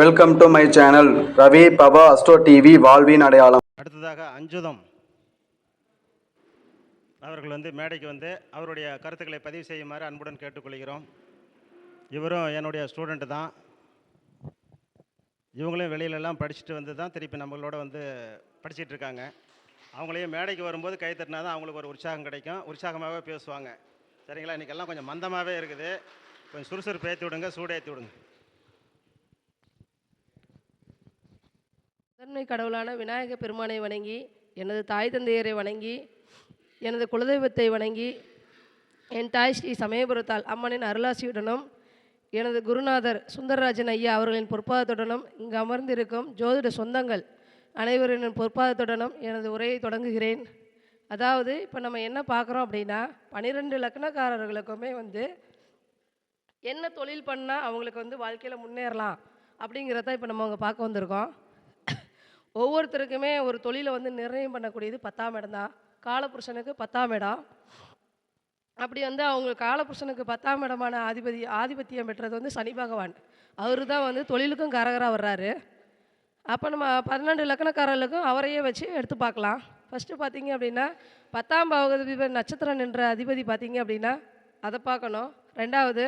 Welcome to my channel Ravi Bava astro TV வாழ்வின் அடையாளம் அடுத்ததாக அஞ்சுதம். அவர்கள் வந்து மேடைக்கு வந்து அவருடைய கருத்துக்களை பதிவு செய்யுமாறு அன்புடன் கேட்டுக்கொள்கிறோம். இவரும் என்னுடைய ஸ்டூடெண்ட்டு தான். இவங்களையும் வெளியிலலாம் படிச்சுட்டு வந்து தான் திருப்பி நம்மளோட வந்து படிச்சிட்டு இருக்காங்க. அவங்களையும் மேடைக்கு வரும்போது கை தட்டினா தான் அவங்களுக்கு ஒரு உற்சாகம் கிடைக்கும். உற்சாகமாகவே பேசுவாங்க. சரிங்களா? இன்றைக்கெல்லாம் கொஞ்சம் மந்தமாகவே இருக்குது. கொஞ்சம் சுறுசுறுப்பு ஏற்றி விடுங்க சூடேற்றி விடுங்க. முதன்மை கடவுளான விநாயக பெருமானை வணங்கி எனது தாய் தந்தையரை வணங்கி எனது குலதெய்வத்தை வணங்கி என் தாய் ஸ்ரீ சமயபுரத்தால் அம்மனின் அருளாசியுடனும் எனது குருநாதர் சுந்தரராஜன் ஐயா அவர்களின் பொற்பாதத்துடனும் இங்கு அமர்ந்திருக்கும் ஜோதிட சொந்தங்கள் அனைவரின் பொற்பாதத்துடனும் எனது உரையை தொடங்குகிறேன். அதாவது இப்போ நம்ம என்ன பார்க்குறோம் அப்படின்னா பனிரெண்டு லக்னக்காரர்களுக்குமே வந்து என்ன தொழில் பண்ணால் அவங்களுக்கு வந்து வாழ்க்கையில் முன்னேறலாம் அப்படிங்கிறத இப்போ நம்ம அங்கே பார்க்க வந்திருக்கோம். ஒவ்வொருத்தருக்குமே ஒரு தொழிலை வந்து நிர்ணயம் பண்ணக்கூடியது பத்தாம் இடம் தான். காலபுருஷனுக்கு பத்தாம் இடம். அப்படி வந்து அவங்க காலபுருஷனுக்கு பத்தாம் இடமான ஆதிபதி ஆதிபத்தியம் பெற்றது வந்து சனி பகவான். அவர் தான் வந்து தொழிலுக்கும் கரகராக வர்றாரு. அப்போ நம்ம பன்னெண்டு லக்கணக்காரர்களுக்கும் அவரையே வச்சு எடுத்து பார்க்கலாம். ஃபஸ்ட்டு பார்த்தீங்க அப்படின்னா பத்தாம் பாவகதிபதி நட்சத்திரம் நின்ற அதிபதி பார்த்தீங்க அப்படின்னா அதை பார்க்கணும். ரெண்டாவது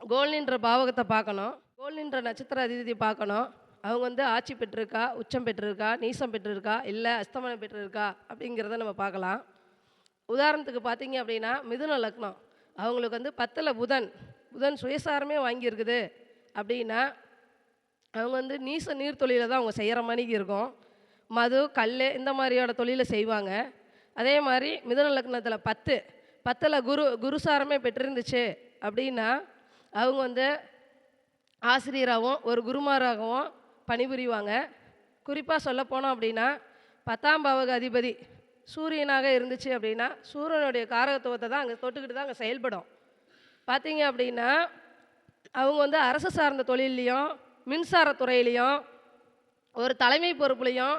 கோல் நின்ற பாவகத்தை பார்க்கணும். கோல் நின்ற நட்சத்திர அதிபதி பார்க்கணும். அவங்க வந்து ஆட்சி பெற்றிருக்கா உச்சம் பெற்றிருக்கா நீசம் பெற்றிருக்கா இல்லை அஸ்தமனம் பெற்றிருக்கா அப்படிங்கிறத நம்ம பார்க்கலாம். உதாரணத்துக்கு பார்த்தீங்க அப்படின்னா மிதுன லக்னம். அவங்களுக்கு வந்து பத்தில் புதன். புதன் சுயசாரமே வாங்கியிருக்குது. அப்படின்னா அவங்க வந்து நீச நீர் தொழிலை தான் அவங்க செய்கிற மாதிரி இருக்கும். மது கல் இந்த மாதிரியோட தொழிலை செய்வாங்க. அதே மாதிரி மிதுன லக்னத்தில் பத்து. பத்தில் குரு குருசாரமே பெற்றிருந்துச்சு அப்படின்னா அவங்க வந்து ஆசிரியராகவும் ஒரு குருமாராகவும் பணிபுரிவாங்க. குறிப்பாக சொல்ல போனோம் அப்படின்னா பத்தாம் பாவக அதிபதி சூரியனாக இருந்துச்சு அப்படின்னா சூரியனுடைய காரகத்துவத்தை தான் அங்கே தொட்டுக்கிட்டு தான் அங்கே செயல்படும். பார்த்தீங்க அப்படின்னா அவங்க வந்து அரசு சார்ந்த தொழிலையும் மின்சாரத்துறையிலையும் ஒரு தலைமை பொறுப்புலையும்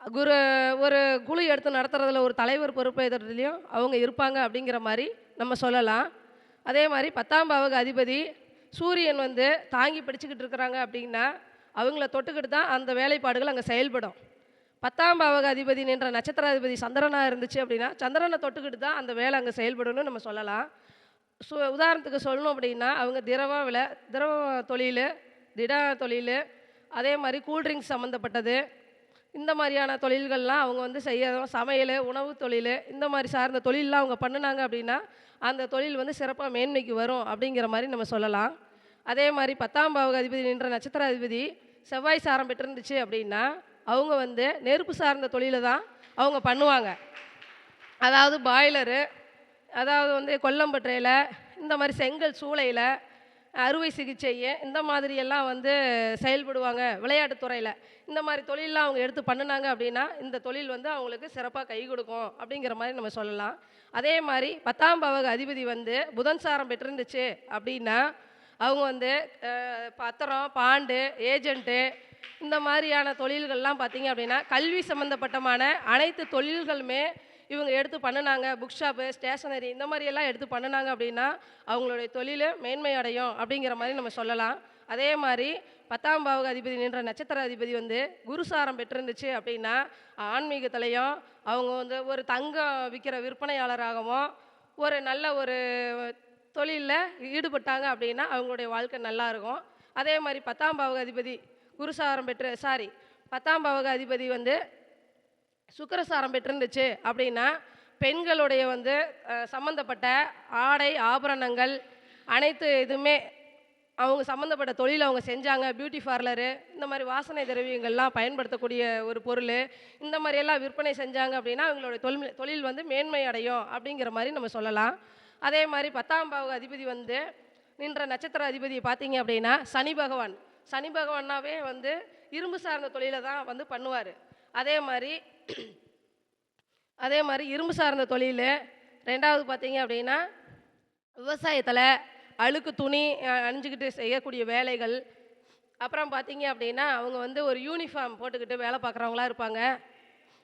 குரு ஒரு குழு எடுத்து நடத்துறதுல ஒரு தலைவர் பொறுப்பு எதுலையும் அவங்க இருப்பாங்க அப்படிங்கிற மாதிரி நம்ம சொல்லலாம். அதே மாதிரி பத்தாம் பாவக அதிபதி சூரியன் வந்து தாங்கி பிடிச்சிக்கிட்டு இருக்கிறாங்க அப்படின்னா அவங்கள தொட்டுக்கிட்டு தான் அந்த வேலைப்பாடுகள் அங்கே செயல்படும். பத்தாம் பாவக அதிபதி நின்ற நட்சத்திராதிபதி சந்திரனாக இருந்துச்சு அப்படின்னா சந்திரனை தொட்டுக்கிட்டு தான் அந்த வேலை அங்கே செயல்படும்னு நம்ம சொல்லலாம். சு உதாரணத்துக்கு சொல்லணும் அப்படின்னா அவங்க திரவ விலை திரவ தொழில் திட தொழில் அதே மாதிரி கூல்ட்ரிங்க்ஸ் சம்மந்தப்பட்டது இந்த மாதிரியான தொழில்கள்லாம் அவங்க வந்து செய்யறோம் சமையல் உணவு தொழில் இந்த மாதிரி சார்ந்த தொழிலெலாம் அவங்க பண்ணுனாங்க அப்படின்னா அந்த தொழில் வந்து சிறப்பாக மேன்மைக்கு வரும் அப்படிங்கிற மாதிரி நம்ம சொல்லலாம். அதே மாதிரி பத்தாம் பாவக அதிபதி நின்ற நட்சத்திர அதிபதி செவ்வாய் சாரம் பெற்றிருந்துச்சு அப்படின்னா அவங்க வந்து நெருப்பு சார்ந்த தொழிலை தான் அவங்க பண்ணுவாங்க. அதாவது பாய்லரு அதாவது வந்து கொல்லம்பற்றையில் இந்த மாதிரி செங்கல் சூளையில் அறுவை சிகிச்சை இந்த மாதிரியெல்லாம் வந்து செயல்படுவாங்க விளையாட்டு துறையில். இந்த மாதிரி தொழிலெலாம் அவங்க எடுத்து பண்ணுனாங்க அப்படின்னா இந்த தொழில் வந்து அவங்களுக்கு சிறப்பாக கை கொடுக்கும் அப்படிங்கிற மாதிரி நம்ம சொல்லலாம். அதே மாதிரி பத்தாம் பாவக அதிபதி வந்து புதன் சாரம் பெற்றிருந்துச்சு அப்படின்னா அவங்க வந்து பத்திரம் பாண்டு ஏஜென்ட்டு இந்த மாதிரியான தொழில்கள்லாம் பார்த்தீங்க அப்படின்னா கல்வி சம்மந்தப்பட்டமான அனைத்து தொழில்களுமே இவங்க எடுத்து பண்ணுனாங்க. புக் ஷாப்பு ஸ்டேஷனரி இந்த மாதிரியெல்லாம் எடுத்து பண்ணுனாங்க அப்படின்னா அவங்களுடைய தொழில் மேன்மை அடையும் அப்படிங்கிற மாதிரி நம்ம சொல்லலாம். அதே மாதிரி பத்தாம் பாவக அதிபதி நின்ற நட்சத்திர அதிபதி வந்து குருசாரம் பெற்றிருந்துச்சு அப்படின்னா ஆன்மீகத்திலையும் அவங்க வந்து ஒரு தங்கம் விற்கிற விற்பனையாளராகவும் ஒரு நல்ல ஒரு தொழிலில் ஈடுபட்டாங்க அப்படின்னா அவங்களுடைய வாழ்க்கை நல்லாயிருக்கும் அதே மாதிரி பத்தாம் பாவக அதிபதி குருசாரம் பெற்று சாரி பத்தாம் பாவக அதிபதி வந்து சுக்கரசாரம் பெற்றிருந்துச்சு அப்படின்னா பெண்களுடைய வந்து சம்மந்தப்பட்ட ஆடை ஆபரணங்கள் அனைத்து இதுவுமே அவங்க சம்மந்தப்பட்ட தொழில் அவங்க செஞ்சாங்க. பியூட்டி பார்லரு இந்த மாதிரி வாசனை திரவியங்கள்லாம் பயன்படுத்தக்கூடிய ஒரு பொருள் இந்த மாதிரி எல்லாம் விற்பனை செஞ்சாங்க அப்படின்னா அவங்களுடைய தொழில் தொழில் வந்து மேன்மை அடையும் அப்படிங்கிற மாதிரி நம்ம சொல்லலாம். அதே மாதிரி பத்தாம் பாவ அதிபதி வந்து நின்ற நட்சத்திர அதிபதியை பார்த்தீங்க அப்படின்னா சனி பகவான். சனி பகவானாவே வந்து இரும்பு சார்ந்த தொழிலை தான் வந்து பண்ணுவார். அதே மாதிரி அதே மாதிரி இரும்பு சார்ந்த தொழில். ரெண்டாவது பார்த்தீங்க அப்படின்னா விவசாயத்தில் அழுக்கு துணி அணிஞ்சிக்கிட்டு அணிஞ்சுக்கிட்டு செய்யக்கூடிய வேலைகள். அப்புறம் பார்த்தீங்க அப்படின்னா அவங்க வந்து ஒரு யூனிஃபார்ம் போட்டுக்கிட்டு வேலை பார்க்குறவங்களா இருப்பாங்க.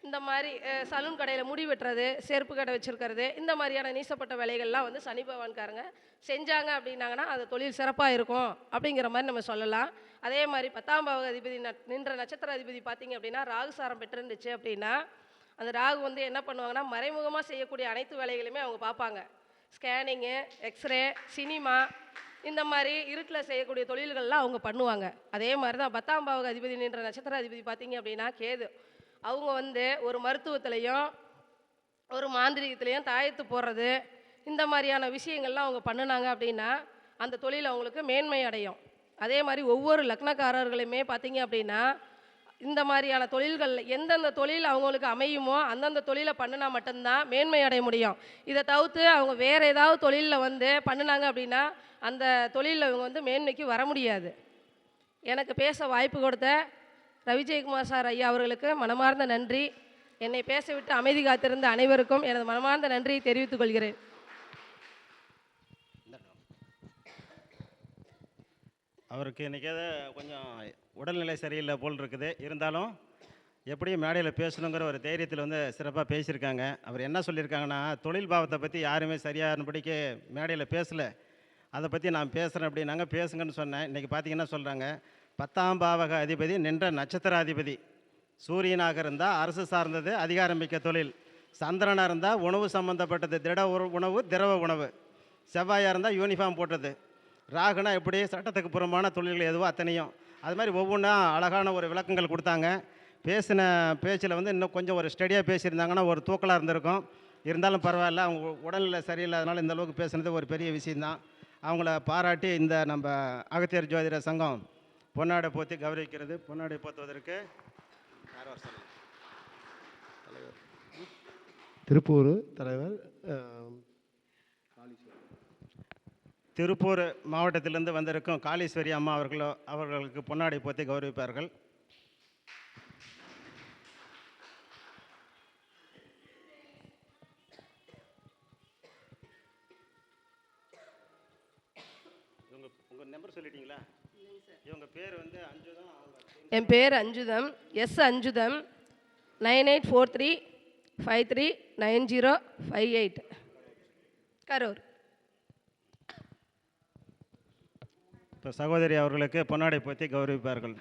இந்த மாதிரி சலூன் கடையில் முடி வெட்டுறது செருப்பு கடை வச்சுருக்கிறது இந்த மாதிரியான நீசப்பட்ட வேலைகள்லாம் வந்து சனி பகவான்காரங்க செஞ்சாங்க அப்படின்னாங்கன்னா அது தொழில் சிறப்பாக இருக்கும் அப்படிங்கிற மாதிரி நம்ம சொல்லலாம். அதே மாதிரி பத்தாம் பாவக அதிபதி நின்ற நட்சத்திர அதிபதி பார்த்தீங்க அப்படின்னா ராகு சாரம் பெற்றிருந்துச்சு அப்படின்னா அந்த ராகு வந்து என்ன பண்ணுவாங்கன்னா மறைமுகமாக செய்யக்கூடிய அனைத்து வேலைகளையுமே அவங்க பார்ப்பாங்க. ஸ்கேனிங்கு எக்ஸ்ரே சினிமா இந்த மாதிரி இருட்டில் செய்யக்கூடிய தொழில்கள்லாம் அவங்க பண்ணுவாங்க. அதே மாதிரி தான் பத்தாம் பாவக அதிபதி நின்ற நட்சத்திர அதிபதி பார்த்தீங்க அப்படின்னா கேது. அவங்க வந்து ஒரு மருத்துவத்துலேயும் ஒரு மாந்திரிகத்துலேயும் தாயத்து போடுறது இந்த மாதிரியான விஷயங்கள்லாம் அவங்க பண்ணுனாங்க அப்படின்னா அந்த தொழில் அவங்களுக்கு மேன்மை அடையும். அதே மாதிரி ஒவ்வொரு லக்னக்காரர்களுமே பார்த்தீங்க அப்படின்னா இந்த மாதிரியான தொழில்கள் எந்தெந்த தொழில் அவங்களுக்கு அமையுமோ அந்தந்த தொழிலை பண்ணினா மட்டும்தான் மேன்மை அடைய முடியும். இதை தவிர்த்து அவங்க வேறு ஏதாவது தொழிலில் வந்து பண்ணினாங்க அப்படின்னா அந்த தொழிலில் அவங்க வந்து மேன்மைக்கு வர முடியாது. எனக்கு பேச வாய்ப்பு கொடுத்த ரவிஜெயக்குமார் சார் ஐயா அவர்களுக்கு மனமார்ந்த நன்றி. என்னை பேசவிட்டு அமைதி காத்திருந்த அனைவருக்கும் எனது மனமார்ந்த நன்றியை தெரிவித்துக் கொள்கிறேன். அவருக்கு இன்றைக்கி கொஞ்சம் உடல்நிலை சரியில்லை போல் இருக்குது. இருந்தாலும் எப்படியும் மேடையில் பேசணுங்கிற ஒரு தைரியத்தில் வந்து சிறப்பாக பேசியிருக்காங்க. அவர் என்ன சொல்லியிருக்காங்கன்னா தொழில் பாவத்தை பற்றி யாருமே சரியானபடிக்கு மேடையில் பேசலை. அதை பற்றி நான் பேசுகிறேன் அப்படின்னாங்க. பேசுங்கன்னு சொன்னேன். இன்றைக்கி பார்த்தீங்கன்னா சொல்கிறாங்க. பத்தாம் பாவக அதிபதி நின்ற நட்சத்திர அதிபதி சூரியனாக இருந்தால் அரசு சார்ந்தது அதிகாரமிக்க தொழில். சந்திரனாக இருந்தால் உணவு சம்மந்தப்பட்டது திட உணவு திரவ உணவு. செவ்வாயாக இருந்தால் யூனிஃபார்ம் போட்டது. ராகுனா எப்படி சட்டத்துக்கு புறம்பான தொழில்கள் எதுவோ அத்தனையும். அது மாதிரி ஒவ்வொன்றா அழகான ஒரு விளக்கங்கள் கொடுத்தாங்க. பேசின பேச்சில் வந்து இன்னும் கொஞ்சம் ஒரு ஸ்டடியாக பேசியிருந்தாங்கன்னா ஒரு தூக்கலாக இருந்திருக்கும். இருந்தாலும் பரவாயில்ல அவங்க உடல்நிலை சரியில்லாதனால இந்த அளவுக்கு பேசுனது ஒரு பெரிய விஷயந்தான் அவங்கள பாராட்டி இந்த நம்ம அகத்தியர் ஜோதிட சங்கம் பொன்னாடை போற்றி கௌரவிக்கிறது. பொன்னாடை போத்துவதற்கு திருப்பூர் தலைவர் திருப்பூர் மாவட்டத்திலிருந்து வந்திருக்கும் காளீஸ்வரி அம்மா அவர்களோ அவர்களுக்கு பொன்னாடை போற்றி கௌரவிப்பார்கள். இவங்க உங்கள் நம்பர் சொல்லிட்டீங்களா? இவங்க பேர் வந்து அஞ்சுதான் அவங்க என் பேர் Anjutham S Anjutham nine eight four three five three nine zero five eight Karur. இப்போ சகோதரி அவர்களுக்கு பொன்னாடை போற்றி கௌரவிப்பார்கள்.